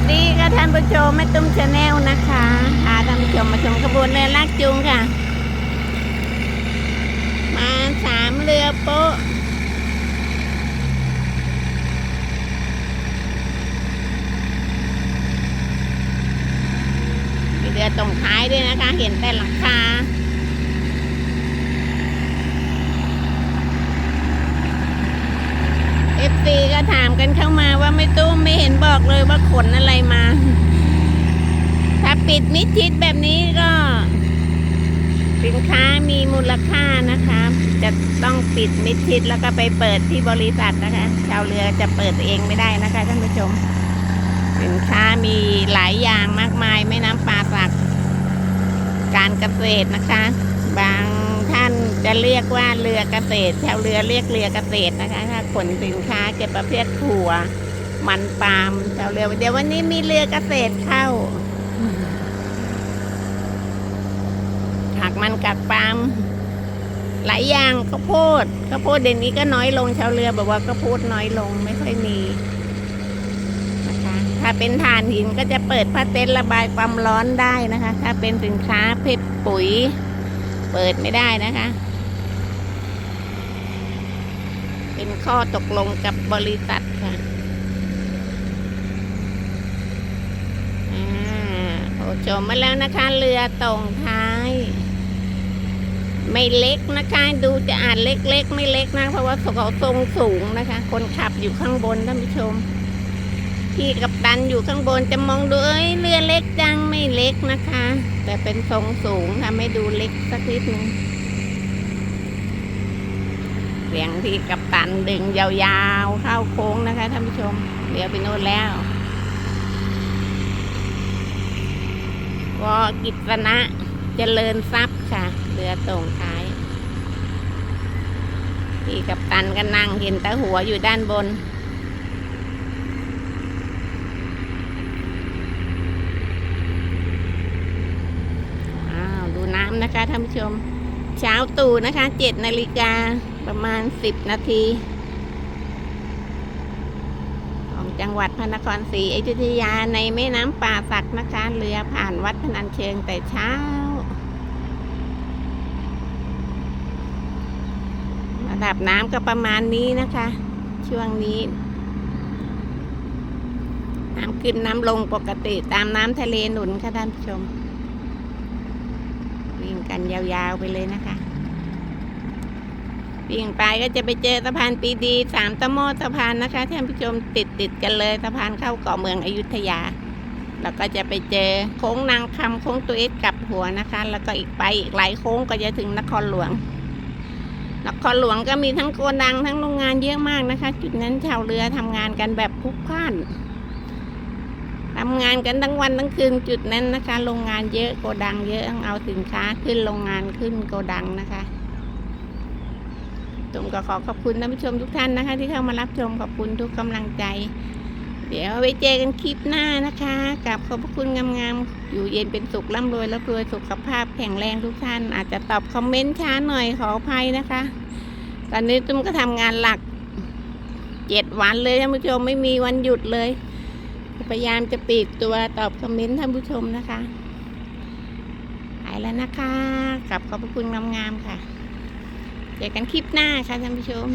วัสดีค่ะท่านผู้ชมแม่ตุ้มชาแนลนะคะพาท่านผู้ชมมาชมขบวนเรือลากจูงค่ะ มาสามเรือโป๊ะมีเรือตรงท้ายด้วยนะคะ เห็นแต่หลังคาเอฟซีก็ถามกันเข้ามาว่า เลยว่าขนอะไรมา ถ้าปิดมิดชิดแบบนี้ก็ สินค้ามีมูลค่านะคะ จะต้องปิดมิดชิดแล้วก็ไปเปิดที่บริษัทนะคะ ชาวเรือจะเปิดเองไม่ได้นะคะท่านผู้ชม สินค้ามีหลายอย่างมากมายแม่น้ำปลาสัก การเกษตรนะคะ บางท่านจะเรียกว่าเรือเกษตร ชาวเรือเรียกเรือเกษตรนะคะ ถ้าขนสินค้าเกี่ยวกับประเภทถั่ว มันปาล์มชาวเรือเดี๋ยววันนี้มีเรือเกษตรเข้าหักมันกัดปาล์มหลายอย่างข้าวโพดข้าวโพดเดี๋ยวนี้ก็น้อยลงชาวเรือบอกว่าข้าวโพดน้อยลงไม่ค่อยมีนะคะถ้าเป็นถ่านหินก็จะเปิดผ้าเต็นท์ระบายความร้อนได้นะคะ ถ้าเป็นสินค้าเพชรปุ๋ย เปิดไม่ได้นะคะ เป็นข้อตกลงกับบริษัทค่ะอ่าโอ้ จมมาแล้วนะคะ เรือตรงท้าย ไม่เล็กนะคะ ดูจะอาจเล็กๆ ไม่เล็กนะ เพราะว่าเขาทรงสูงนะคะ คนขับอยู่ข้างบนท่านผู้ชมพี่กับตันอยู่ข้างบนจะมองดูเอ้ยเรือเล็กจังไม่เล็กนะคะ แต่เป็นทรงสูงทำให้ดูเล็กสักนิดนึงเสียงที่กับตันดึงยาวๆเข้าโค้งนะคะท่านผู้ชมเดี๋ยวไปโน่นแล้ว วอกิจนะเจริญทรัพย์ค่ะ เรือตรงท้าย พี่กับตันก็นั่งเห็นตาหัวอยู่ด้านบน อ้าว ดูน้ำนะคะท่านผู้ชม เช้าตู่นะคะเจ็ดนาฬิกาประมาณสิบนาที ของ จังหวัดพระนครศรีอยุธยาในแม่น้ำป่าสักนะคะ เรือผ่านวัดพนัญเชิงแต่เช้าระดับน้ำก็ประมาณนี้นะคะ ช่วงนี้ น้ำขึ้นน้ำลงปกติตามน้ำทะเลหนุนค่ะท่านผู้ชม วิ่งกันยาวๆไปเลยนะคะ วิ่งไปก็จะไปเจอสะพานปีดีสามตะโมสะพานนะคะท่านผู้ชมติดติดกันเลยสะพานเข้าเกาะเมืองอยุธยา แล้วก็จะไปเจอโค้งนางคำโค้งตัวเอสกลับหัวนะคะ แล้วก็อีกไปอีกหลายโค้งก็จะถึงนครหลวง นครหลวงก็มีทั้งโกดังทั้งโรงงานเยอะมากนะคะ จุดนั้นชาวเรือทำงานกันแบบพลุกพล่านทำงานกันทั้งวันทั้งคืนจุดนั้นนะคะ โรงงานเยอะโกดังเยอะต้องเอาสินค้าขึ้นโรงงานขึ้นโกดังนะคะ ตุมก็ขอขอบคุณท่านผู้ชมทุกท่านนะคะ ที่เข้ามารับชมขอบคุณทุกกำลังใจ เดี๋ยวไว้เจอกันคลิปหน้านะคะกับขอบพระคุณงามๆอยู่เย็นเป็นสุขร่ำรวยและรวยสุขภาพแข็งแรงทุกท่าน อาจจะตอบคอมเมนต์ช้าหน่อยขออภัยนะคะ ตอนนี้ตุ้มก็ทำงานหลักเจ็ดวันเลยท่านผู้ชมไม่มีวันหยุดเลย พยายามจะปีกตัวตอบคอมเมนต์ท่านผู้ชมนะคะไปแล้วนะคะกลับขอบพระคุณงามๆค่ะ เจอกันคลิปหน้าค่ะท่านผู้ชม